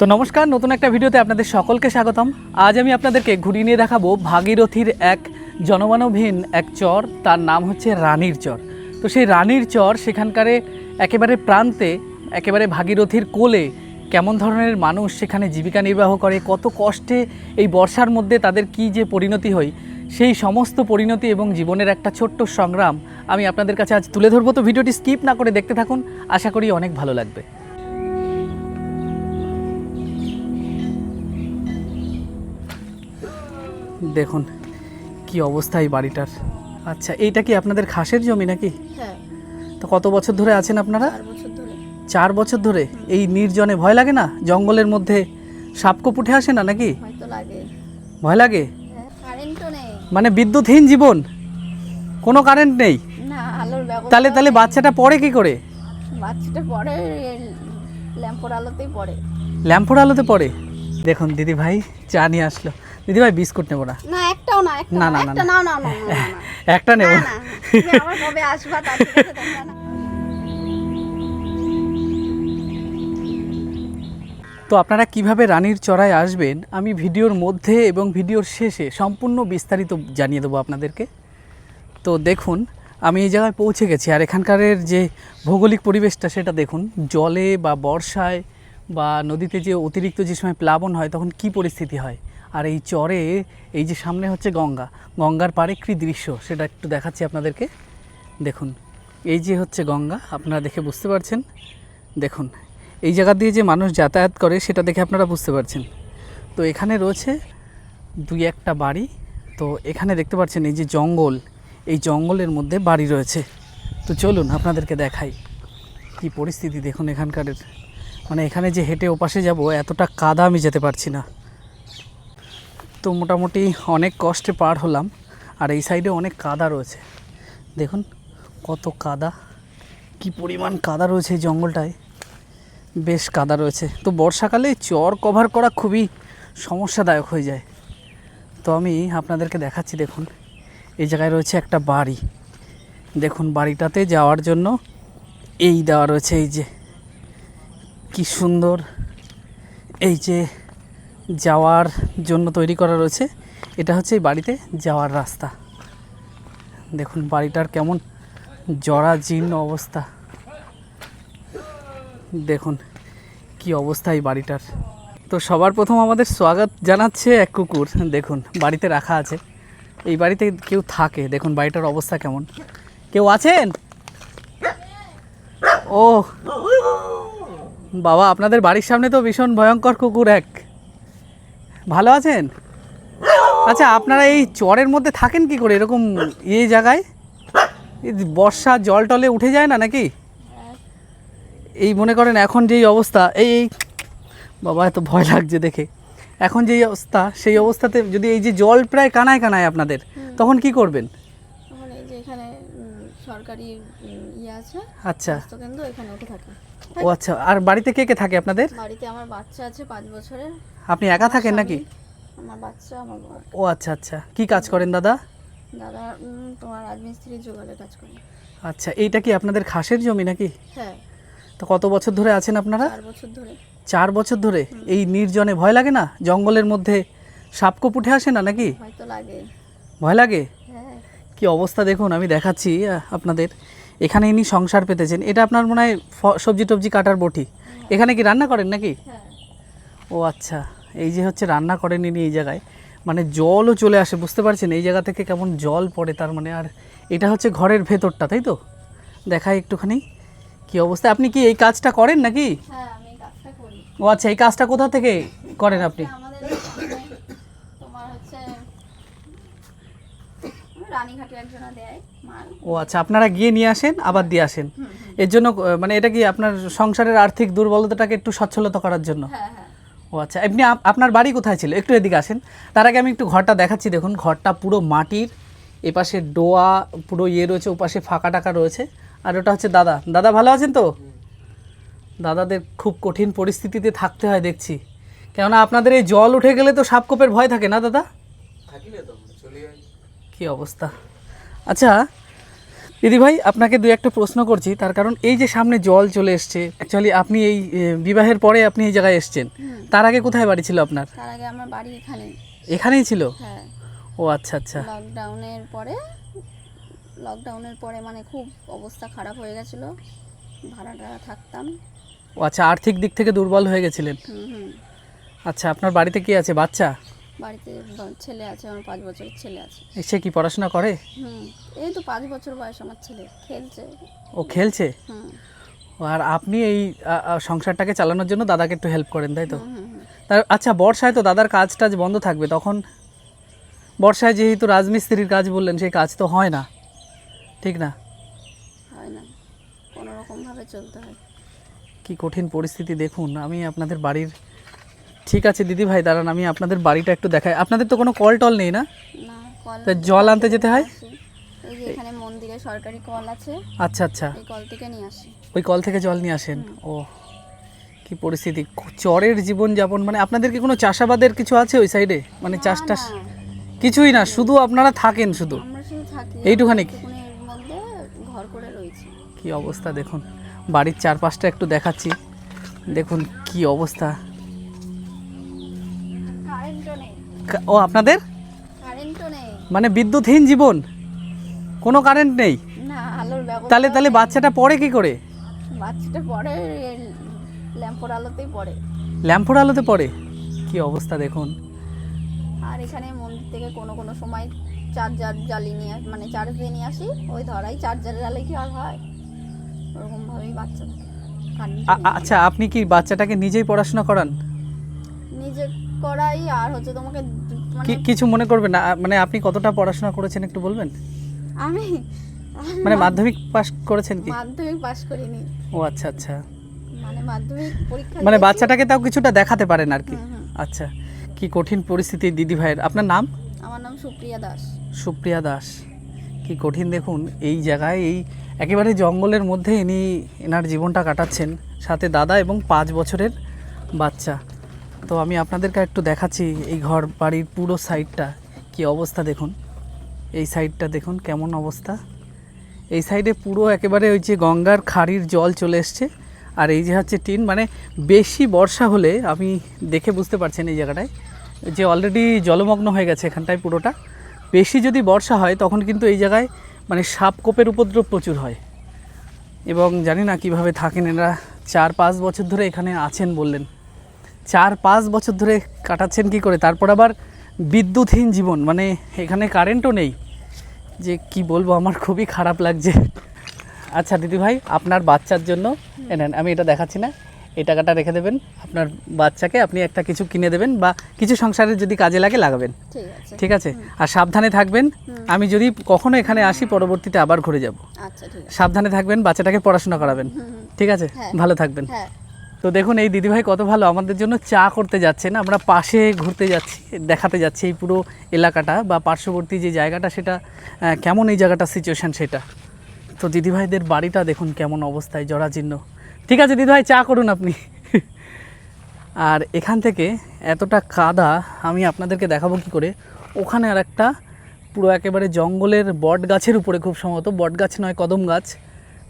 তো নমস্কার, নতুন একটা ভিডিওতে আপনাদের সকলকে স্বাগতম। আজ আমি আপনাদেরকে ঘুরিয়ে নিয়ে দেখাবো ভাগীরথীর এক জনমানবহীন এক চর, তার নাম হচ্ছে রানীর চর। তো সেই রানীর চর সেখানকারে একেবারে প্রান্তে, একেবারে ভাগীরথীর কোলে কেমন ধরনের মানুষ সেখানে জীবিকা নির্বাহ করে, কত কষ্টে এই বর্ষার মধ্যে তাদের কি যে পরিণতি হয়, সেই সমস্ত পরিণতি এবং জীবনের একটা ছোট্ট সংগ্রাম আমি আপনাদের কাছে আজ তুলে ধরবো। তো ভিডিওটি স্কিপ না করে দেখতে থাকুন, আশা করি অনেক ভালো লাগবে। দেখুন কি অবস্থা এই বাড়িটার। আচ্ছা এইটা কি আপনাদের খাসের জমি নাকি? হ্যাঁ। তো কত বছর ধরে আছেন আপনারা? চার বছর ধরে। এই নির্জনে ভয় লাগে না? জঙ্গলের মধ্যে সাপকোপ উঠে আসে না নাকি? ভয় লাগে। হ্যাঁ মানে বিদ্যুৎহীন জীবন? কোনো কারেন্ট নেই? তাহলে তাহলে বাচ্চাটা পড়ে কি করে? বাচ্চাটা পড়ে ল্যাম্পোর আলোতেই পড়ে। ল্যাম্পোর আলোতে পড়ে? দেখুন দিদি ভাই চা নিয়ে আসলো। দিদি ভাই বিস্কুট নেব না না একটাও না একটা না, না না, না, একটা না। নাও। একটা নেব না না কবে আসবা তার না। তো আপনারা কীভাবে রানীর চড়ায় আসবেন আমি ভিডিওর মধ্যে এবং ভিডিওর শেষে সম্পূর্ণ বিস্তারিত জানিয়ে দেবো আপনাদেরকে তো দেখুন আমি এই জায়গায় পৌঁছে গেছি আর এখানকারের যে ভৌগোলিক পরিবেশটা সেটা দেখুন জলে বা বর্ষায় বা নদীতে যে অতিরিক্ত যে সময় প্লাবন হয় তখন কি পরিস্থিতি হয় আর এই চরে, এই যে সামনে হচ্ছে গঙ্গা। গঙ্গার পাড়ে কী দৃশ্য, সেটা একটু দেখাচ্ছি আপনাদেরকে। দেখুন, এই যে হচ্ছে গঙ্গা, আপনারা দেখে বুঝতে পারছেন। দেখুন, এই জায়গা দিয়ে যে মানুষ যাতায়াত করে, সেটা দেখে আপনারা বুঝতে পারছেন। তো এখানে রয়েছে দুই একটা বাড়ি। তো এখানে দেখতে পাচ্ছেন এই যে জঙ্গল, এই জঙ্গলের মধ্যে বাড়ি রয়েছে। তো চলুন, আপনাদেরকে দেখাই কি পরিস্থিতি দেখুন এখানকারের। মানে এখানে যে হেঁটে ওপাশে যাব, এতটা কাদা আমি যেতে পারছি না। তো মোটামুটি অনেক কষ্টে পার হলাম, আর এই সাইডে অনেক কাদা রয়েছে। দেখুন কত কাদা, কি পরিমাণ কাদা রয়েছে এই জঙ্গলটায়। বেশ কাদা রয়েছে। তো বর্ষাকালে চর কভার করা খুবই সমস্যাদায়ক হয়ে যায়। তো আমি আপনাদেরকে দেখাচ্ছি, দেখুন, এই জায়গায় রয়েছে একটা বাড়ি। দেখুন বাড়িটাতে যাওয়ার জন্য এই দেওয়া রয়েছে, এই যে, কি সুন্দর, এই যে যাওয়ার জন্য তৈরি করা রয়েছে। এটা হচ্ছে এই বাড়িতে যাওয়ার রাস্তা। দেখুন বাড়িটার কেমন জরা জীর্ণ অবস্থা। দেখুন কি অবস্থা এই বাড়িটার। তো সবার প্রথম আমাদের স্বাগত জানাচ্ছে এক কুকুর। দেখুন বাড়িতে রাখা আছে। এই বাড়িতে কেউ থাকে। দেখুন বাড়িটার অবস্থা কেমন। কেউ আছেন? ও, বাবা, আপনাদের বাড়ির সামনে তো ভীষণ ভয়ঙ্কর কুকুর এক। ভালো আছেন? আচ্ছা আপনারা এই চরের মধ্যে থাকেন কি করে? এরকম এই জায়গায়? বর্ষা জল টলে উঠে যায় না নাকি? এই মনে করেন এখন যেই অবস্থা এই এই বাবা এত ভয় লাগছে দেখে। এখন যেই অবস্থা সেই অবস্থাতে যদি এই যে জল প্রায় কানায় কানায় আপনাদের তখন কি করবেন? সরকারি ইয়ে আছে আচ্ছা। এখানে থাকে। ও আচ্ছা আর বাড়িতে কে কে থাকে আপনাদের? বাড়িতে আমার বাচ্চা আছে পাঁচ বছরের। আপনি একা থাকেন নাকি? আমার বাচ্চা আমার বর। ও আচ্ছা আচ্ছা। কি কাজ করেন দাদা? দাদা উম, তোমার রাজমিস্ত্রি জোগাড়ে কাজ করে। আচ্ছা এইটা কি আপনাদের খাসের জমি নাকি? হ্যাঁ। তো কত বছর ধরে আছেন আপনারা? চার বছর ধরে। চার বছর ধরে? এই নির্জনে ভয় লাগে না? জঙ্গলের মধ্যে সাপকোপ উঠে আসে না নাকি? হয়তো লাগে। ভয় লাগে? হ্যাঁ। কি অবস্থা দেখুন আমি দেখাচ্ছি আহ, আপনাদের। এখানে ইনি সংসার পেতেছেন। এটা আপনার মনে হয় সবজি টবজি কাটার বটি? এখানে কি রান্না করেন নাকি? হ্যাঁ। ও আচ্ছা এই যে হচ্ছে রান্না করেন ইনি এই জায়গায়। মানে জলও চলে আসে বুঝতে পারছেন? এই জায়গা থেকে কেমন জল পড়ে তার মানে। আর এটা হচ্ছে ঘরের ভেতরটা তাই তো? দেখাই একটুখানি কি অবস্থা। আপনি কি এই কাজটা করেন নাকি? হ্যাঁ ও আচ্ছা এই কাজটা কোথা থেকে করেন আপনি? রানীঘাটে একজনা দেয়। ও আচ্ছা আপনারা গিয়ে নিয়ে আসেন আবার দিয়ে আসেন। এর জন্য মানে এটা কি আপনার সংসারের আর্থিক দুর্বলতাটাকে একটু সচ্ছলতা করার জন্য? হ্যাঁ হ্যাঁ। ও আচ্ছা এমনি আপ- আপনার বাড়ি কোথায় ছিল? একটু এদিকে আসেন। তার আগে আমি একটু ঘরটা দেখাচ্ছি দেখুন। ঘরটা পুরো মাটির এপাশে ডোয়া পুরো ইয়ে রয়েছে ওপাশে ফাঁকা টাকা রয়েছে। আর ওটা হচ্ছে দাদা। দাদা ভালো আছেন তো? দাদাদের খুব কঠিন পরিস্থিতিতে থাকতে হয় দেখছি। কেননা আপনাদের এই জল উঠে গেলে তো সাপকোপের ভয় থাকে না দাদা? কি অবস্থা? আচ্ছা দিদি ভাই আপনাকে দু একটা প্রশ্ন করছি। তার কারণ এই যে সামনে জল চলে এসছে অ্যাকচুয়ালি আপনি এই বিবাহের পরে আপনি এই জায়গায় এসছেন। তার আগে কোথায় বাড়ি ছিল আপনার? তার আগে আমার বাড়ি এখানে এখানেই ছিল? হ্যাঁ। ও আচ্ছা আচ্ছা। লকডাউনের পরে লকডাউনের পরে মানে খুব অবস্থা খারাপ হয়ে গেছিল। ভাড়া টাড়া থাকতাম। ও আচ্ছা আর্থিক দিক থেকে দুর্বল হয়ে গেছিলেন। আচ্ছা আপনার বাড়িতে কি আছে? বাচ্চা? বাড়িতে ছেলে আছে আমার পাঁচ বছরের ছেলে আছে। সে কি পড়াশোনা করে? হুম এই তো পাঁচ বছর বয়স আমার ছেলে খেলছে। ও খেলছে? হুম। আর আপনি এই সংসারটাকে চালানোর জন্য দাদাকে একটু হেল্প করেন তাই তো। তার আচ্ছা বর্ষায় তো দাদার কাজ টাজ বন্ধ থাকবে তখন বর্ষায় যেহেতু রাজমিস্ত্রির কাজ বললেন সেই কাজ তো হয় না। ঠিক না? হয় না কোনো রকমভাবে চলতে হয়। কি কঠিন পরিস্থিতি দেখুন আমি আপনাদের বাড়ির ঠিক আছে দিদি ভাই দাঁড়ান আমি আপনাদের বাড়িটা একটু দেখাই। আপনাদের তো কোনো কল টল নেই না? তা জল আনতে যেতে হয়? আসে। এই যে এখানে মন্দিরে সরকারি কল আছে। আচ্ছা আচ্ছা। এই কল থেকে নিয়ে আসি। ওই কল থেকে জল নিয়ে আসেন? ও কি পরিস্থিতি। চরের জীবন যাপন মানে আপনাদের কি কোনো চাষাবাদের কিছু আছে ওই সাইডে? মানে চাষ টাস কিছুই না শুধু আপনারা থাকেন শুধু? এইটুখানি? ঘর করে রয়েছি। কি অবস্থা দেখুন। বাড়ির চারপাশটা একটু দেখাচ্ছি। দেখুন কি অবস্থা। ও আপনাদের? মানে বিদ্যুৎহীন জীবন? কোনো কারেন্ট নেই? না আলোর তাহলে তাহলে বাচ্চাটা পড়ে কি করে? বাচ্চাটা পড়ে ল্যাম্পোর আলোতেই পড়ে। ল্যাম্পোর আলোতে পড়ে? কি অবস্থা দেখুন। আর এখানে মন্দির থেকে কোনো কোনো সময় চার্জার জ্বালিয়ে নিয়ে মানে চার্জ দিয়ে নিয়ে আসি। ওই ধরাই চার্জারে জ্বালে কি আর হয়? ওরকমভাবেই বাচ্চা আচ্ছা আপনি কি বাচ্চাটাকে নিজেই পড়াশোনা করান? নিজে করাই আর হচ্ছে তোমাকে মানে কিছু মনে করবেন না? মানে আপনি কতটা পড়াশোনা করেছেন একটু বলবেন? আমি মানে মাধ্যমিক পাস করেছেন কি? মাধ্যমিক পাশ করিনি। ও আচ্ছা আচ্ছা। মানে মাধ্যমিক পরীক্ষা মানে বাচ্চাটাকে তাও কিছুটা দেখাতে পারেন আর কি। আচ্ছা কি কঠিন পরিস্থিতি দিদি ভাইয়ের? আপনার নাম? আমার নাম সুপ্রিয়া দাস। সুপ্রিয়া দাস। কি কঠিন দেখুন এই জায়গায় এই একেবারে জঙ্গলের মধ্যে ইনি এনার জীবনটা কাটাচ্ছেন। সাথে দাদা এবং পাঁচ বছরের বাচ্চা। তো আমি আপনাদেরকে একটু দেখাচ্ছি এই ঘর বাড়ির পুরো সাইডটা কি অবস্থা দেখুন। এই সাইডটা দেখুন, কেমন অবস্থা। এই সাইডে পুরো একেবারে ওই যে গঙ্গার খাড়ির জল চলে এসছে। আর এই যে হচ্ছে টিন মানে বেশি বর্ষা হলে আমি দেখে বুঝতে পারছেন এই জায়গাটায়, যে অলরেডি জলমগ্ন হয়ে গেছে এখানটায় পুরোটা। বেশি যদি বর্ষা হয়, তখন কিন্তু এই জায়গায় মানে সাপ কোপের উপদ্রব প্রচুর হয়। এবং জানি না কীভাবে থাকেন এরা চার পাঁচ বছর ধরে এখানে আছেন বললেন। চার পাঁচ বছর ধরে কাটাচ্ছেন কি করে? তারপর আবার বিদ্যুৎহীন জীবন মানে এখানে কারেন্টও নেই। যে কি বলব আমার খুবই খারাপ লাগছে। আচ্ছা দিদি ভাই আপনার বাচ্চার জন্য এ নেন আমি এটা দেখাচ্ছি না এই টাকাটা রেখে দেবেন। আপনার বাচ্চাকে আপনি একটা কিছু কিনে দেবেন বা কিছু সংসারের যদি কাজে লাগে লাগাবেন। ঠিক আছে। আর সাবধানে থাকবেন আমি যদি কখনো এখানে আসি পরবর্তীতে আবার ঘুরে যাব। আচ্ছা সাবধানে থাকবেন বাচ্চাটাকে পড়াশোনা করাবেন। ঠিক আছে? হ্যাঁ। ভালো থাকবেন। হ্যাঁ। তো দেখুন, এই দিদিভাই কত ভালো আমাদের জন্য চা করতে যাচ্ছেন আমরা পাশে ঘুরতে যাচ্ছি, দেখাতে যাচ্ছি এই পুরো এলাকাটা বা পার্শ্ববর্তী যে জায়গাটা, সেটা কেমন এই জায়গাটা সিচুয়েশান সেটা। তো দিদিভাইদের বাড়িটা দেখুন কেমন অবস্থায়, জরাজীর্ণ। ঠিক আছে দিদিভাই, চা করুন আপনি। আর এখান থেকে এতটা কাদা, আমি আপনাদেরকে দেখাবো কি করে। ওখানে আর একটা পুরো একেবারে জঙ্গলের বট গাছের উপরে খুব সম্ভবত। বট গাছ নয়, কদম গাছ।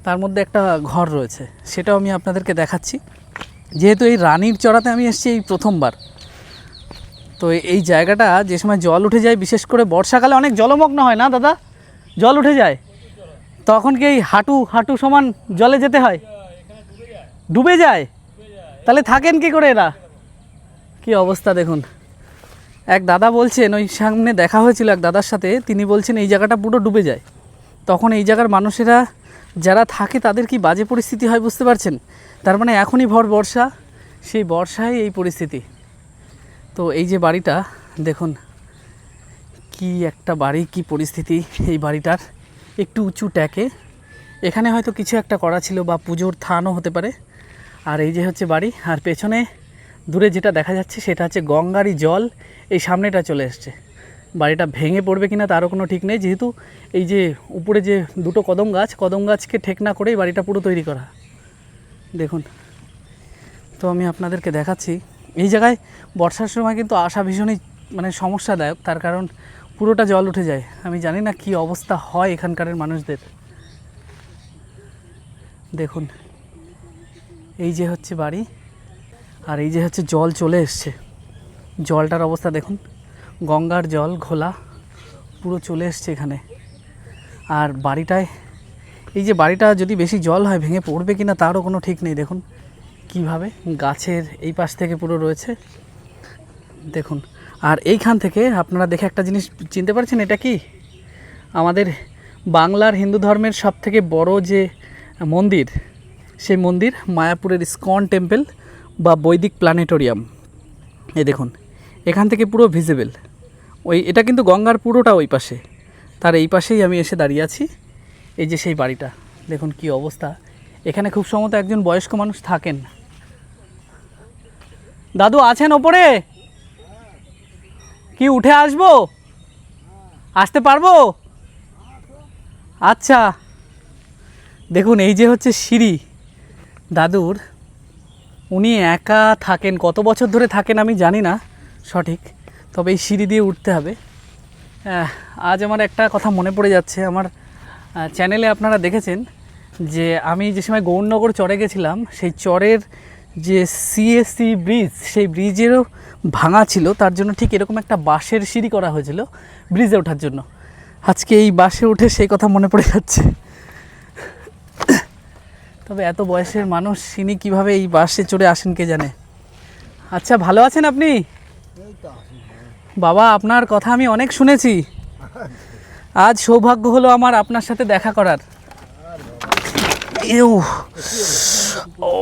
তার মধ্যে একটা ঘর রয়েছে, সেটাও আমি আপনাদেরকে দেখাচ্ছি। যেহেতু এই রানীর চড়াতে আমি এসেছি এই প্রথমবার, তো এই- জায়গাটা যে সময় জল উঠে যায়, বিশেষ করে বর্ষাকালে অনেক জলমগ্ন হয় না দাদা? জল উঠে যায়। তখন কি এই হাঁটু হাঁটু সমান জলে যেতে হয়? ডুবে যায়? তাহলে থাকেন কি করে এরা? কি অবস্থা দেখুন। এক দাদা বলছেন, ওই সামনে দেখা হয়েছিল এক দাদার সাথে, তিনি বলছেন, এই জায়গাটা পুরো ডুবে যায়। তখন এই জায়গার মানুষেরা যারা থাকে, তাদের কি বাজে পরিস্থিতি হয় বুঝতে পারছেন? তার মানে এখনই ভর বর্ষা, সেই বর্ষায় এই পরিস্থিতি। তো এই যে বাড়িটা, দেখুন, কি একটা বাড়ি, কি পরিস্থিতি এই বাড়িটার। একটু উঁচু ট্যাকে। এখানে হয়তো কিছু একটা করা ছিল বা পুজোর থানও হতে পারে। আর এই যে হচ্ছে বাড়ি, আর পেছনে দূরে যেটা দেখা যাচ্ছে সেটা হচ্ছে গঙ্গারই জল। এই সামনেটা চলে এসছে। বাড়িটা ভেঙে পড়বে কিনা তারও কোনো ঠিক নেই। যেহেতু এই যে উপরে যে দুটো কদম গাছ, কদম গাছকে ঠেক না করেই বাড়িটা পুরো তৈরি করা। দেখুন, তো আমি আপনাদেরকে দেখাচ্ছি। এই জায়গায় বর্ষার সময় কিন্তু আসা ভীষণই মানে সমস্যাদায়ক, তার কারণ পুরোটা জল উঠে যায়। আমি জানি না কি অবস্থা হয় এখানকারের মানুষদের। দেখুন, এই যে হচ্ছে বাড়ি, আর এই যে হচ্ছে জল চলে এসছে। জলটার অবস্থা দেখুন, গঙ্গার জল, ঘোলা, পুরো চলে এসছে এখানে। আর বাড়িটায় এই যে বাড়িটা যদি বেশি জল হয়, ভেঙে পড়বে কি না তারও কোনো ঠিক নেই। দেখুন কীভাবে গাছের এই পাশ থেকে পুরো রয়েছে। দেখুন, আর এইখান থেকে আপনারা দেখে একটা জিনিস চিনতে পারছেন, এটা কি? আমাদের বাংলার হিন্দু ধর্মের সব থেকে বড় যে মন্দির, সেই মন্দির মায়াপুরের স্কন টেম্পল বা বৈদিক প্ল্যানেটোরিয়াম। এই দেখুন, এখান থেকে পুরো ভিজিবল ওই, এটা কিন্তু গঙ্গার পুরোটা ওই পাশে। তার এই পাশেই আমি এসে দাঁড়িয়ে আছি। এই যে সেই বাড়িটা, দেখুন কি অবস্থা। এখানে খুব সম্ভবত একজন বয়স্ক মানুষ থাকেন। দাদু, আছেন ওপরে? কি, উঠে আসব? আসতে পারব? আচ্ছা। দেখুন, এই যে হচ্ছে সিঁড়ি। দাদুর, উনি একা থাকেন, কত বছর ধরে থাকেন আমি জানি না, সঠিক। তবে এই সিঁড়ি দিয়ে উঠতে হবে। আজ আমার একটা কথা মনে পড়ে যাচ্ছে, আমার চ্যানেলে আপনারা দেখেছেন যে আমি যে সময় গৌরনগর চরে গেছিলাম সেই চরের যে সিএসসি ব্রিজ সেই ব্রিজেরও ভাঙা ছিল। তার জন্য ঠিক এরকম একটা বাঁশের সিঁড়ি করা হয়েছিল ব্রিজে ওঠার জন্য। আজকে এই বাসে উঠে সেই কথা মনে পড়ে যাচ্ছে। তবে এত বয়সের মানুষ ইনি কীভাবে এই বাসে চড়ে আসেন কে জানে? আচ্ছা ভালো আছেন আপনি? বাবা আপনার কথা আমি অনেক শুনেছি। আজ সৌভাগ্য হলো আমার আপনার সাথে দেখা করার। এও ও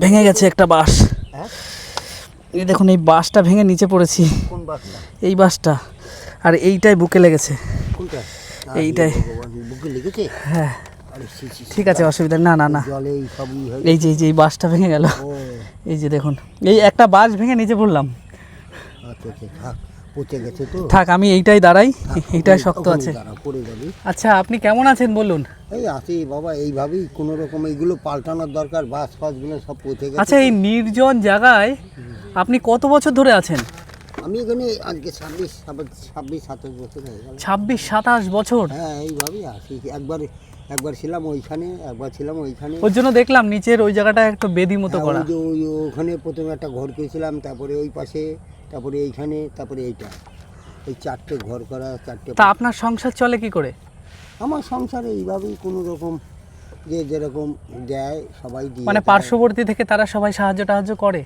ভেঙে গেছে একটা বাস এই দেখুন এই বাসটা ভেঙে নিচে পড়েছি। এই বাসটা আর এইটাই বুকে লেগেছে। এইটাই। হ্যাঁ। ঠিক আছে অসুবিধা না না না। এই যে এই যে এই বাঁশটা ভেঙে গেল। এই যে দেখুন এই একটা বাস ভেঙে নিচে পড়লাম। আচ্ছা আচ্ছা পচে গেছে তো। থাক আমি এইটাই দাঁড়াই এইটাই শক্ত আছে। পড়ে যাবি। আচ্ছা আপনি কেমন আছেন বলুন? এই আছি বাবা এইভাবেই কোনো রকম এইগুলো পাল্টানোর দরকার বাস ফাসগুলো সব পচে গেছে আচ্ছা এই নির্জন জায়গায় আপনি কত বছর ধরে আছেন? আমি এখানে আজকে ছাব্বিশ ছাব্বিশ সাতাশ বছর হয়ে গেল। ছাব্বিশ সাতাশ বছর? হ্যাঁ এইভাবেই আছি। একবার একবার ছিলাম ওইখানে একবার ছিলাম ওইখানে। ওর জন্য দেখলাম নিচের ওই জায়গাটা একটু বেদি মতো হ্যাঁ, করা। ওখানে প্রথমে একটা ঘর করেছিলাম তারপরে ওই পাশে তারপরে এইখানে তারপরে এইটা। এই চারটে ঘর করা চারটে তা আপনার সংসার চলে কি করে? আমার সংসারে এইভাবেই কোনো রকম যে যেরকম দেয় সবাই দিয়ে মানে পার্শ্ববর্তী থেকে তারা সবাই সাহায্য টাহায্য করে?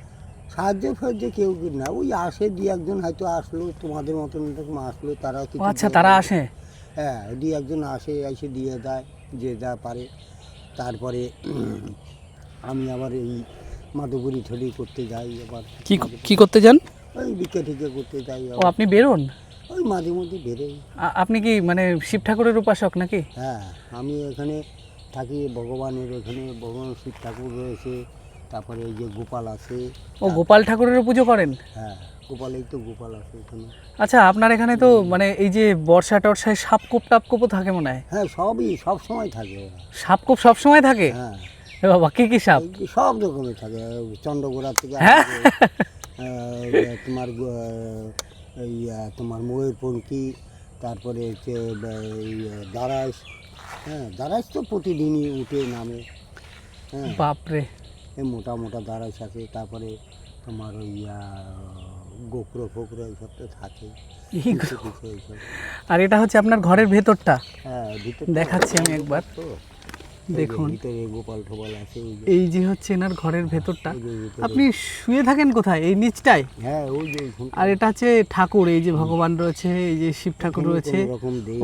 সাহায্য ফাহায্য কেউ কি না ওই আসে দুই একজন হয়তো আসলো তোমাদের মতন এরকম আসলো তারা ও কিছু আচ্ছা তারা আসে? হ্যাঁ দুই একজন আসে এসে দিয়ে দেয় যে যা পারে। তারপরে আমি আবার এই মাদুগুড়ি ঠলি করতে যাই আবার কি কি করতে যান? ওই বিকে টিকে করতে যাই ও আপনি বেরোন? ওই মাঝে মধ্যে বেরোই। আপনি কি মানে শিব ঠাকুরের উপাসক নাকি? হ্যাঁ আমি এখানে থাকি ভগবানের এখানে ভগবান শিব ঠাকুর রয়েছে তারপরে এই যে গোপাল আছে। ও গোপাল ঠাকুরেরও পুজো করেন? হ্যাঁ গোপালেই তো গোপাল আছে এখানে। আচ্ছা আপনার এখানে তো মানে এই যে বর্ষা টর্ষায় সাপকোপ টাপকোপও থাকে মনে হয়? হ্যাঁ সবই সব সময় থাকে। সাপকোপ সব সময় থাকে? হ্যাঁ। বাবা কি কি সাপ? সব রকমের থাকে চন্দ্রগোড়া থেকে হ্যাঁ? তোমার তোমার ময়ূরপঙ্খী তারপরে হচ্ছে দারাইশ হ্যাঁ দারাইশ তো প্রতিদিনই উঠে নামে হ্যাঁ। বাপরে। মোটা মোটা দারাইশ আছে তারপরে তোমার ওই গোকরো ফোকরো এইসব তো থাকে আর এটা হচ্ছে আপনার ঘরের ভেতরটা। হ্যাঁ দেখাচ্ছি আমি একবার। তো দেখুন। এই যে হচ্ছে এনার ঘরের ভেতরটা আপনি শুয়ে থাকেন কোথায় এই নিচটায় হ্যাঁ। আর এটা হচ্ছে ঠাকুর এই যে ভগবান রয়েছে এই যে শিব ঠাকুর রয়েছে।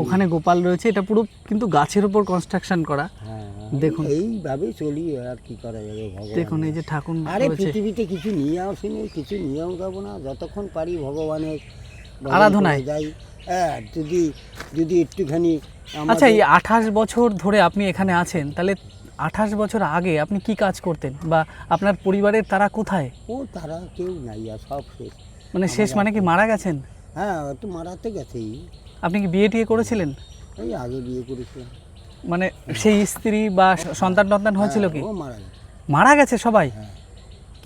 ওখানে গোপাল রয়েছে এটা পুরো কিন্তু গাছের উপর কনস্ট্রাকশন করা হ্যাঁ দেখুন। এইভাবে চলি আর কি করা যাবে দেখুন এই যে ঠাকুর আরে পৃথিবীতে কিছু নিয়ে আসিনি কিছু নিয়েও যাব না যতক্ষণ পারি ভগবানের আরাধনায়। যাই হ্যাঁ যদি যদি একটুখানি আচ্ছা এই আঠাশ বছর ধরে আপনি এখানে আছেন তাহলে আঠাশ বছর আগে আপনি কি কাজ করতেন? বা আপনার পরিবারের তারা কোথায়? ও তারা কেউ নাই আর সব শেষ। মানে শেষ মানে কি মারা গেছেন? হ্যাঁ তো মারাতে গেছেই। আপনি কি বিয়ে টিয়ে করেছিলেন? এই আগে বিয়ে করেছিলাম। মানে সেই স্ত্রী বা সন্তান টন্তান হয়েছিল কি? হ্যাঁ, মারা গেছে। মারা গেছে সবাই? হ্যাঁ।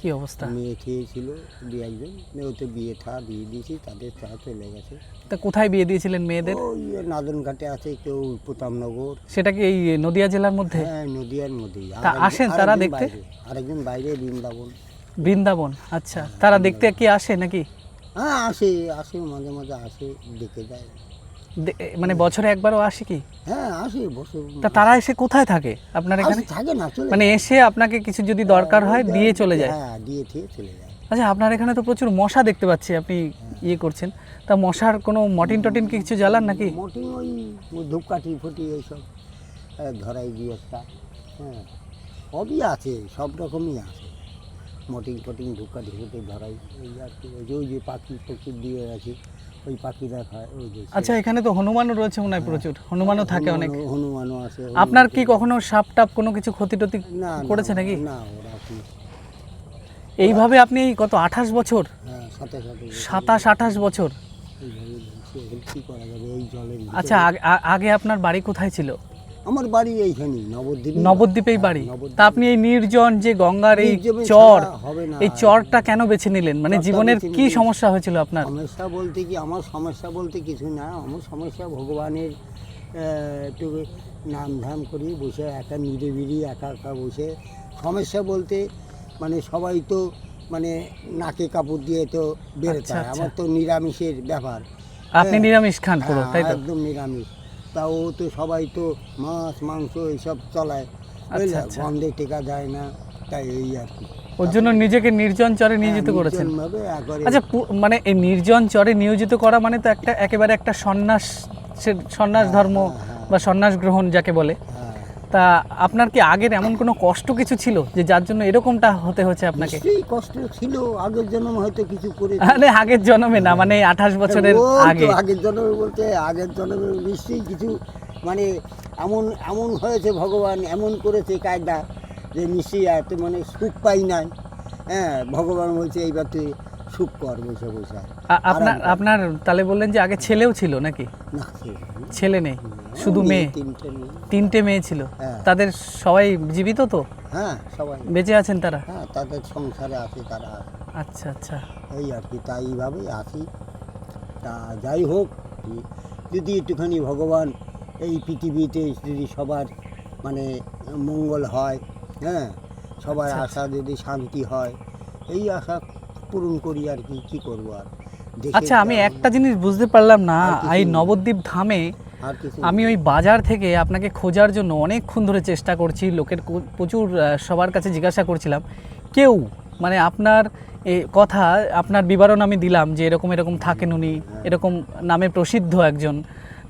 কি অবস্থা? মেয়ে খেয়েছিল দু একজন মেয়ে তো বিয়ে থা দিয়ে দিয়েছি তাদের চা চলে গেছে। তা কোথায় বিয়ে দিয়েছিলেন মেয়েদের? ওই নাদন ঘাটে আছে কেউ প্রতাপনগর। সেটা কি এই নদিয়া জেলার মধ্যে? হ্যাঁ নদিয়ার মধ্যেই। তা আসেন তারা দেখতে? আরেকজন বাইরে বৃন্দাবন। বৃন্দাবন আচ্ছা। তারা দেখতে কি আসে নাকি? হ্যাঁ আসে আসে মাঝে মাঝে আসে দেখে যায়। মানে বছরে একবারও আসে কি? হ্যাঁ আসে বসে তা তারা এসে কোথায় থাকে? আপনার এখানে? থাকে না চলে মানে এসে আপনাকে কিছু যদি দরকার হয় দিয়ে চলে যায়। হ্যাঁ দিয়ে ঠিক চলে যায়। আচ্ছা আপনার এখানে তো প্রচুর মশা দেখতে পাচ্ছি আপনি ইয়ে করছেন। তা মশার কোনো মটিন টটিন কি কিছু জ্বালান নাকি? মোটিং ওই ধূপকাঠি ফুটি এইসব ধরাই দিয়ে একটা হ্যাঁ। সবই আছে সব রকমই আছে। মটিং ফটিং ধূপকাঠি ফুটি ধরাই এই আর কি ওই যে পাখি পক্ষী দিয়ে আছে। ওই পাখি দেখায় ওই যে আচ্ছা এখানে তো হনুমানও রয়েছে মনে হয় প্রচুর। হনুমানও থাকে অনেক। হনুমানও- আছে আপনার কি কখনো সাপ টাপ কোনো কিছু ক্ষতি টতি না না, করেছে নাকি? না ওরা কি এইভাবে আপনি এই কত আঠাশ বছর? হ্যাঁ সাথে সাথে সাতাশ আঠাশ বছর। এইভাবে সে কি করা যাবে? এই জলের ভিতরে? আচ্ছা আগে- আ- আগে আপনার বাড়ি কোথায় ছিল? আমার বাড়ি এইখানেই নবদ্বীপ। নবদ্বীপেই বাড়ি। তা আপনি এই নির্জন যে গঙ্গার এই নির্জনে চর হবে। এই চরটা কেন বেছে নিলেন? মানে জীবনের কি সমস্যা হয়েছিল আপনার? সমস্যা বলতে কি আমার সমস্যা বলতে কিছু না। আমার সমস্যা ভগবানের একটু নাম ধাম করি বসে একা নিরিবিলি একা একা বসে। সমস্যা বলতে মানে সবাই তো মানে নাকে কাপড় দিয়ে তো বেরোতে হয়। আচ্ছা। আমার তো নিরামিষের ব্যাপার। আপনি হ্যাঁ। নিরামিষ খান পুরো হ্যাঁ, তাই তো? একদম নিরামিষ। তা ও তো সবাই তো মাছ মাংস এইসব চলায় বুঝলে? আচ্ছা। গন্ধে টেকা যায় না তাই এই আর কি। ওর জন্য নিজেকে নির্জন চরে নিয়োজিত হ্যাঁ, করেছেন আচ্ছা মানে এই নির্জন চরে নিয়োজিত করা মানে তো একটা একেবারে একটা সন্ন্যাস সন্ন্যাস ধর্ম হ্যাঁ, বা সন্ন্যাস গ্রহণ যাকে বলে। হ্যাঁ। তা আপনার কি আগের এমন কোনো কষ্ট কিছু ছিল যে যার জন্য এরকমটা হতে হচ্ছে আপনাকে? কষ্ট ছিল আগের জন্ম হয়তো কিছু করে মানে আগের জন্মে না মানে আঠাশ বছরের আগে। আগের জন্মে বলতে আগের জন্মে নিশ্চয়ই কিছু মানে এমন এমন হয়েছে ভগবান এমন করেছে কায়দা যে নিশ্চয়ই এত মানে সুখ পাই নাই। হ্যাঁ ভগবান বলছে এইবার তুই সুখ কর বসে বসে আপনার আপনার তাহলে বললেন যে আগে ছেলেও ছিল নাকি? না। ছেলে নেই। শুধু মেয়ে। তিনটে মেয়ে। তিনটে মেয়ে ছিল। হ্যাঁ। তাদের সবাই জীবিত তো? হ্যাঁ সবাই। বেঁচে আছেন তারা? হ্যাঁ তাদের সংসারে আছে তারা। আচ্ছা আচ্ছা। এই আর কি তাই এইভাবেই আছি। তা যাই হোক যদি একটুখানি ভগবান এই পৃথিবীতে যদি সবার মানে মঙ্গল হয় হ্যাঁ সবার আচ্ছা, আশা যদি শান্তি হয় এই আশা পূরণ করি আর কি কি করব আর? আচ্ছা আমি একটা জিনিস বুঝতে পারলাম না এই নবদ্বীপ ধামে আমি ওই বাজার থেকে আপনাকে খোঁজার জন্য অনেকক্ষণ ধরে চেষ্টা করছি লোকের প্রচুর সবার কাছে জিজ্ঞাসা করছিলাম। কেউ মানে আপনার এ কথা আপনার বিবরণ আমি দিলাম যে এরকম এরকম থাকেন উনি এরকম নামে প্রসিদ্ধ একজন।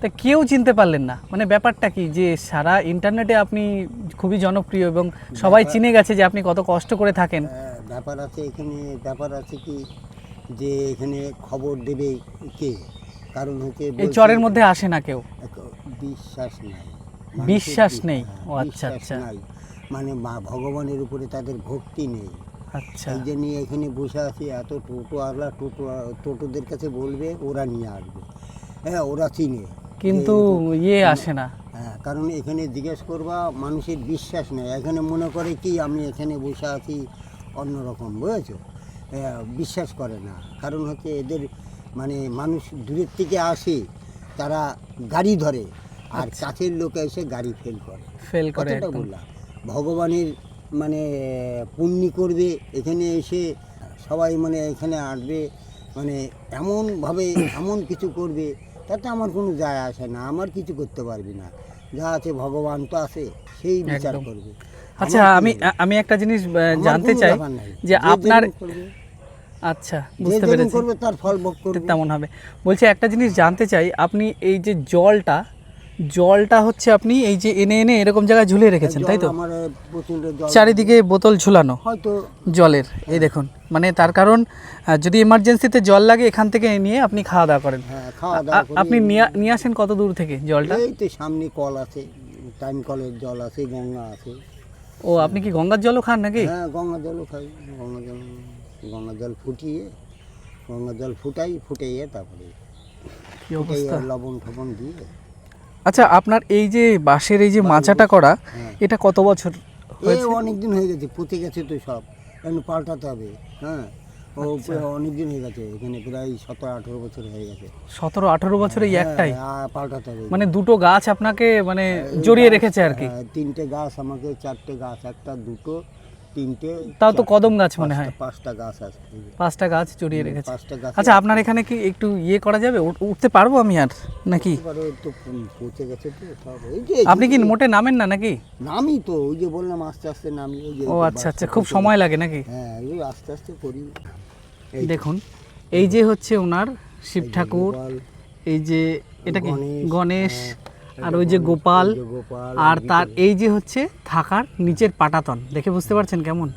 তা কেউ চিনতে পারলেন না। মানে ব্যাপারটা কি যে সারা ইন্টারনেটে আপনি খুবই জনপ্রিয় এবং সবাই চিনে গেছে যে আপনি কত কষ্ট করে থাকেন। ব্যাপার আছে এখানে ব্যাপার আছে কি যে এখানে খবর দেবে কে? কারণ হচ্ছে এই চরের মধ্যে আসে না কেউ? বিশ্বাস নাই। বিশ্বাস নেই? ও আচ্ছা, আচ্ছা। মানে মা ভগবানের উপরে তাদের ভক্তি নেই। আচ্ছা। এই যে নিয়ে এখানে বসে আছি এত টোটো আলা টোটো টোটোদের কাছে বলবে ওরা নিয়ে আসবে। হ্যাঁ ওরা চিনে। কিন্তু ইয়ে আসে না। হ্যাঁ কারণ এখানে জিজ্ঞেস করবা মানুষের বিশ্বাস নেই। এখানে মনে করে কি আমি এখানে বসে আছি অন্যরকম বুঝেছ? হ্যাঁ, বিশ্বাস করে না। কারণ হচ্ছে এদের মানে মানুষ দূরের থেকে আসে তারা গাড়ি ধরে আর আচ্ছা। কাছের লোক এসে গাড়ি ফেল করে। ফেল করে বললাম ভগবানের মানে পুণ্যি করবে এখানে এসে সবাই মানে এখানে আসবে মানে এমনভাবে এমন কিছু করবে তাতে আমার কোনো যায় আসে না আমার কিছু করতে পারবি না। যা আছে ভগবান তো আছে সেই বিচার করবে। আচ্ছা আমি আমি একটা জিনিস জানতে চাই যে আপনার আচ্ছা বুঝতে পেরেছি। করবে তার ফল ভোগ করবে। তেমন হবে। বলছি একটা জিনিস জানতে চাই আপনি এই যে জলটা জলটা হচ্ছে আপনি এই যে এনে এনে এরকম জায়গায় ঝুলিয়ে রেখেছেন তাই তো? চারিদিকে বোতল ঝুলানো হয়তো। জলের এই দেখুন। মানে তার কারণ যদি এমার্জেন্সিতে জল লাগে এখান থেকে নিয়ে আপনি খাওয়া দাওয়া করেন। হ্যাঁ আপনি নিয়ে আসেন কত দূর থেকে জলটা? এই তো সামনে কল আছে টাইম কলের জল আছে গঙ্গা আছে। ও আপনি কি গঙ্গার জলও খান নাকি? হ্যাঁ গঙ্গা জলও খাই গঙ্গা জল গঙ্গা জল ফুটিয়ে গঙ্গা জল ফুটাই ফুটাইয়ে তারপরে লবণ ফবণ দিয়ে। আচ্ছা আপনার এই যে বাঁশের এই যে মাচাটা করা হ্যাঁ। এটা কত বছর এ হয়েছে? অনেক দিন হয়ে গেছে পুঁতে গেছে তো সব। এখন পাল্টাতে হবে হ্যাঁ। ও আচ্ছা। অনেক দিন হয়ে গেছে এখানে প্রায় সতেরো আঠেরো বছর হয়ে গেছে। সতেরো আঠারো বছর এই হ্যাঁ, একটাই? পাল্টাতে হবে। মানে দুটো গাছ আপনাকে মানে জড়িয়ে রেখেছে আর কি? হ্যাঁ, তিনটে গাছ আমাকে চারটে গাছ একটা দুটো। তিনটে তাও তো কদম গাছ মনে হয়। পাঁচটা- গাছ আছে। পাঁচটা গাছ জড়িয়ে রেখেছে। পাঁচটা গাছ আচ্ছা আপনার এখানে কি একটু ইয়ে করা যাবে? উঠতে পারব আমি আর নাকি? পচে গেছে আপনি কি মোটে নামেন না নাকি? নামি তো ওই যে বললাম আস্তে আস্তে নামি ওই যে ও আচ্ছা আচ্ছা খুব সময় লাগে নাকি? হ্যাঁ আস্তে আস্তে করি। দেখুন এই যে হচ্ছে ওনার শিব ঠাকুর এই যে এটা কি? গণেশ, গণেশ হ্যাঁ, আর ওই যে গোপাল আর তার এই যে হচ্ছে থাকার নিচের পাটাতন দেখে বুঝতে পারছেন কেমন?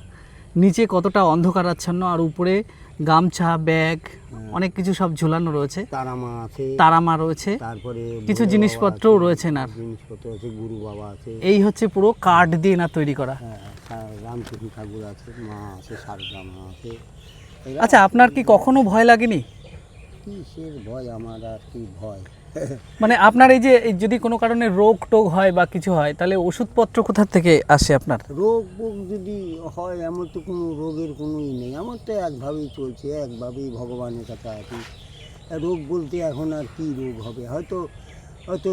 নিচে কতটা অন্ধকারাচ্ছন্ন আর উপরে গামছা ব্যাগ অনেক কিছু সব ঝুলানো রয়েছে। তারামা আছে। তারামা রয়েছে। তারপরে কিছু জিনিসপত্রও রয়েছে না জিনিসপত্র আছে গুরু বাবা আছে। এই হচ্ছে পুরো কাঠ দিয়ে না তৈরি করা। হ্যাঁ রামকৃষ্ণ ঠাকুর আছে মা আছে মা আছে। আচ্ছা আপনার কি কখনো ভয় লাগেনি? কিসের ভয়? আমার আর কি ভয়? মানে আপনার এই যে যদি কোনো কারণে রোগ টোগ হয় বা কিছু হয় তাহলে ওষুধপত্র কোথা থেকে আসে আপনার? রোগ বোগ যদি হয় এমন তো কোনো রোগের কোনোই নেই। আমার তো একভাবেই চলছে একভাবেই ভগবানের কাছে আছি। রোগ বলতে এখন আর কি রোগ হবে? হয়তো হয়তো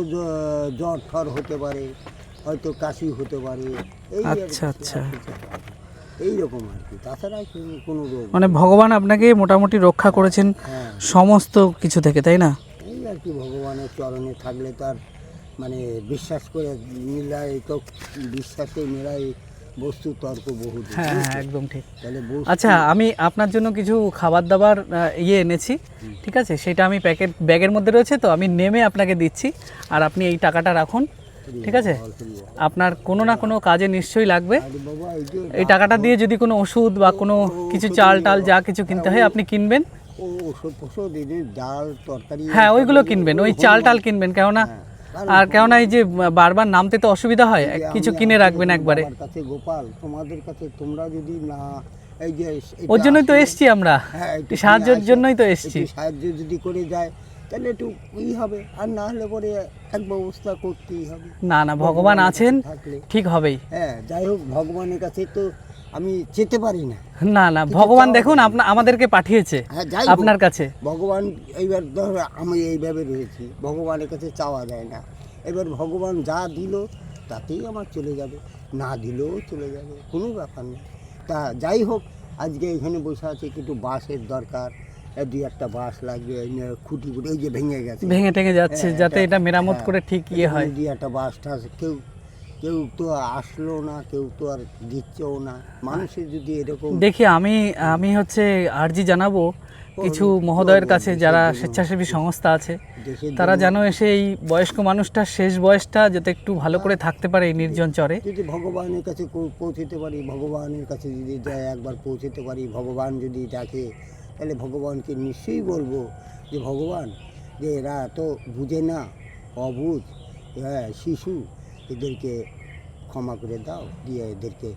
জ্বর ঠর হতে পারে হয়তো কাশি হতে পারে এই আচ্ছা, আচ্ছা। এইরকম আর কি। তাছাড়া কোনো- রোগ মানে ভগবান আপনাকে মোটামুটি রক্ষা করেছেন হ্যাঁ। সমস্ত কিছু থেকে তাই না? আর কি ভগবানের চরণে থাকলে তার মানে বিশ্বাস করে মিলাই তো বিশ্বাসে মেলাই বস্তু তর্ক বহু হ্যাঁ হ্যাঁ একদম ঠিক। তাহলে আচ্ছা আমি আপনার জন্য কিছু খাবার দাবার ইয়ে এনেছি ঠিক আছে? সেটা আমি প্যাকেট ব্যাগের মধ্যে রয়েছে তো আমি নেমে আপনাকে দিচ্ছি আর আপনি এই টাকাটা রাখুন ঠিক আছে? আপনার কোনো না কোনো কাজে নিশ্চয়ই লাগবে। এই টাকাটা দিয়ে যদি কোনো ওষুধ বা কোনো কিছু চাল টাল যা কিছু কিনতে হয় আপনি কিনবেন। ওষুধ ফষুধ এদের ডাল তরকারি হ্যাঁ ওইগুলো কিনবেন ওই চাল টাল কিনবেন কেননা আর কেননা এই যে বারবার নামতে তো অসুবিধা হয় কিছু কিনে রাখবেন একবারে। আমার কাছে গোপাল তোমাদের কাছে তোমরা যদি না এই যে ওর জন্যই তো এসছি আমরা হ্যাঁ, সাহায্যের জন্যই তো এসছি। সাহায্য যদি করে যায় তাহলে একটু ই হবে আর না হলে পরে এক ব্যবস্থা করতেই হবে। না না ভগবান আছেন ঠিক হবেই। হ্যাঁ যাই হোক ভগবানের কাছে তো আমি যেতে পারি না। না না ভগবান দেখুন আপনা আমাদেরকে পাঠিয়েছে হ্যাঁ আপনার কাছে। ভগবান এইবার ধর আমি এইভাবে রয়েছি ভগবানের কাছে চাওয়া যায় না। এবার ভগবান যা দিল তাতেই আমার চলে যাবে। না দিলেও চলে যাবে কোনো ব্যাপার নেই তা যাই হোক আজকে এখানে বসে আছে কিন্তু বাসের দরকার। দুই একটা বাঁশ লাগবে খুঁটি খুঁটি এই যে ভেঙে গেছে। ভেঙে টেঙে যাচ্ছে হ্যাঁ, যাতে এটা- মেরামত হ্যাঁ, করে ঠিক ইয়ে হয়। দুই একটা বাস টাস কেউ কেউ তো আসলো না কেউ তো আর দিচ্ছেও না মানুষের যদি এরকম দেখি আমি আমি হচ্ছে আর্জি জানাব কিছু মহোদয়ের কাছে যারা স্বেচ্ছাসেবী সংস্থা আছে তারা যেন এসে এই বয়স্ক মানুষটার শেষ বয়সটা যাতে একটু ভালো করে থাকতে পারে এই নির্জন চরে যদি ভগবানের কাছে পৌঁছতে পারি ভগবানের কাছে যদি যায় একবার পৌঁছতে পারি ভগবান যদি ডাকে তাহলে ভগবানকে নিশ্চয়ই বলব যে ভগবান যে এরা তো বুঝে না অবুঝ হ্যাঁ শিশু এদেরকে ক্ষমা করে দাও দিয়ে এদেরকে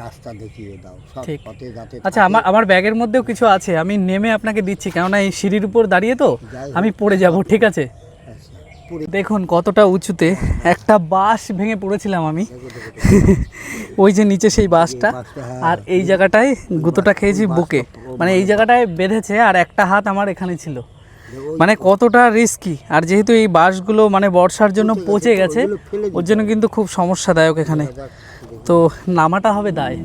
রাস্তা দেখিয়ে দাও সব পথে যাতে আচ্ছা আমার আমার ব্যাগের মধ্যেও কিছু আছে আমি নেমে আপনাকে দিচ্ছি কেননা এই সিঁড়ির উপর দাঁড়িয়ে তো আমি পড়ে যাব ঠিক আছে? আচ্ছা, দেখুন কতটা উঁচুতে একটা বাঁশ ভেঙে পড়েছিলাম আমি। ওই যে নিচে সেই বাঁশটা হ্যাঁ। আর এই জায়গাটায় গুঁতোটা খেয়েছি বুকে। মানে এই জায়গাটায় বেঁধেছে আর একটা হাত আমার এখানে ছিল। মানে কতটা রিস্কি আর যেহেতু এই বাঁশগুলো মানে বর্ষার জন্য পচে গেছে, ওর জন্য কিন্তু খুব সমস্যাদায়ক এখানে। তো নামাটা হবে দায়।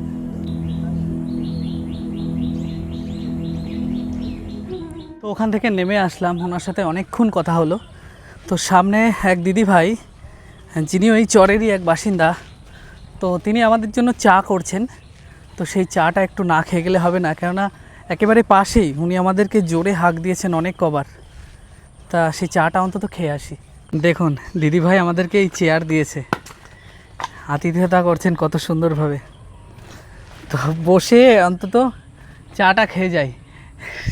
তো ওখান থেকে নেমে আসলাম ওনার সাথে অনেকক্ষণ কথা হলো। তো সামনে এক দিদি ভাই যিনি ওই চরেরই এক বাসিন্দা তো তিনি আমাদের জন্য চা করছেন। তো সেই চাটা একটু না খেয়ে গেলে হবে না কেননা একেবারে পাশেই। উনি আমাদেরকে জোরে হাঁক দিয়েছেন অনেক কবার। তা সেই চাটা অন্তত খেয়ে আসি। দেখুন, দিদি ভাই আমাদেরকে এই চেয়ার দিয়েছে। আতিথেয়তা করছেন কত সুন্দরভাবে। তো বসে অন্তত চাটা খেয়ে যাই।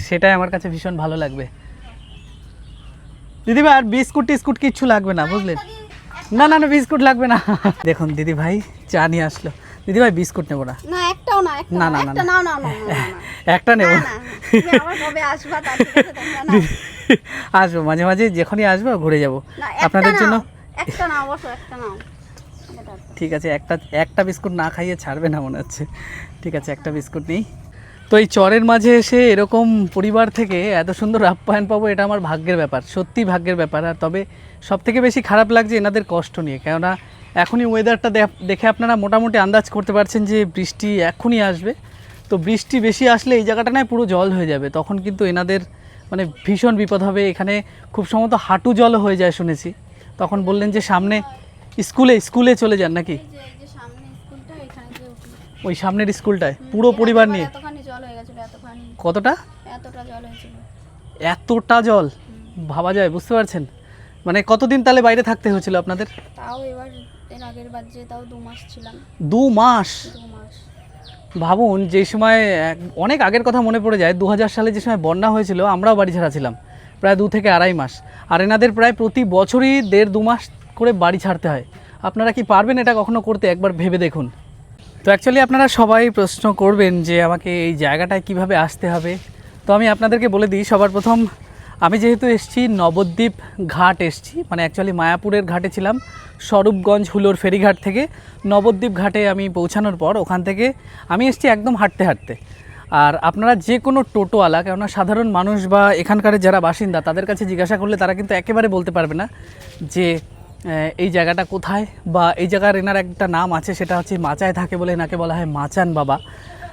সেটাই আমার কাছে ভীষণ ভালো লাগবে। দিদি ভাই, আর বিস্কুট টিস্কুট কিচ্ছু লাগবে না, বুঝলেন? না না না, বিস্কুট লাগবে না। দেখুন, দিদি ভাই চা নিয়ে আসলো। দিদি ভাই বিস্কুট নেব না। না একটাও না একটা না, না না, না, একটা না। একটা নেব। আসবা মাঝে মাঝে যখনই আসব ঘুরে যাব। আপনাদের জন্য? একটা নাও অবশ্য একটা নাও। ঠিক আছে একটা একটা বিস্কুট না খাইয়ে ছাড়বে না মনে হচ্ছে। ঠিক আছে একটা বিস্কুট নেই। তো এই চরের মাঝে এসে এরকম পরিবার থেকে এত সুন্দর আপ্যায়ন পাবো এটা আমার ভাগ্যের ব্যাপার। সত্যি ভাগ্যের ব্যাপার। আর তবে সব থেকে বেশি খারাপ লাগছে এনাদের কষ্ট নিয়ে। কেননা এখনই ওয়েদারটা দেখে আপনারা মোটামুটি আন্দাজ করতে পারছেন যে বৃষ্টি এখনই আসবে। তো বৃষ্টি বেশি আসলে এই জায়গাটা নয় পুরো জল হয়ে যাবে। তখন কিন্তু এনাদের মানে ভীষণ বিপদ হবে। এখানে খুব সম্ভবত হাঁটু জল হয়ে যায় শুনেছি। তখন বললেন যে সামনে স্কুলে স্কুলে চলে যান নাকি? ওই সামনের স্কুলটায় পুরো পরিবার নিয়ে। কতটা? এতটা জল এতটা জল? ভাবা যায় বুঝতে পারছেন? মানে কতদিন তাহলে বাইরে থাকতে হয়েছিল আপনাদের? তাও এবার এর আগের বার যে তাও দু মাস ছিলাম। দু মাস? দু মাস। ভাবুন যে সময় অনেক আগের কথা মনে পড়ে যায় দু হাজার সালে যে সময় বন্যা হয়েছিল আমরাও বাড়ি ছাড়া ছিলাম প্রায় দু থেকে আড়াই মাস। আর এনাদের প্রায় প্রতি বছরই দেড় দু মাস করে বাড়ি ছাড়তে হয়। আপনারা কি পারবেন এটা কখনো করতে? একবার ভেবে দেখুন। তো অ্যাকচুয়ালি আপনারা সবাই প্রশ্ন করবেন যে আমাকে এই জায়গাটায় কীভাবে আসতে হবে। তো আমি আপনাদেরকে বলে দিই সবার প্রথম আমি যেহেতু এসছি, নবদ্বীপ ঘাট এসছি মানে অ্যাকচুয়ালি মায়াপুরের ঘাটে ছিলাম, স্বরূপগঞ্জ হুলোর ফেরিঘাট থেকে নবদ্বীপ ঘাটে আমি পৌঁছানোর পর ওখান থেকে আমি এসছি একদম হাঁটতে হাঁটতে। আর আপনারা যে কোনো টোটোওয়ালা, কেননা সাধারণ মানুষ বা এখানকার যারা বাসিন্দা, তাদের কাছে জিজ্ঞাসা করলে তারা কিন্তু একেবারে বলতে পারবে না যে এই জায়গাটা কোথায় বা এই জায়গার এনার একটা নাম আছে, সেটা হচ্ছে মাচায় থাকে বলে এনাকে বলা হয় মাচান বাবা।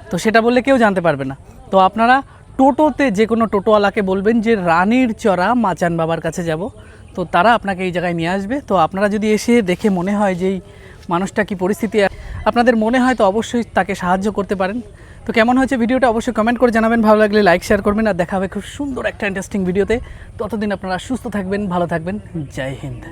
তো সেটা বললে কেউ জানতে পারবে না। তো আপনারা টোটোতে যে কোনো টোটোওয়ালাকে বলবেন যে, রানীর চড়া মাচান বাবার কাছে যাব। তো তারা আপনাকে এই জায়গায় নিয়ে আসবে। তো আপনারা যদি এসে দেখে মনে হয় যে, এই মানুষটা কি পরিস্থিতি? আপনাদের মনে হয় তো অবশ্যই তাকে সাহায্য করতে পারেন। তো কেমন হয়েছে ভিডিওটা অবশ্যই কমেন্ট করে জানাবেন। ভালো লাগলে লাইক, শেয়ার করবেন আর দেখা হবে খুব সুন্দর একটা ইন্টারেস্টিং ভিডিওতে ততদিন আপনারা সুস্থ থাকবেন, ভালো থাকবেন। জয় হিন্দ।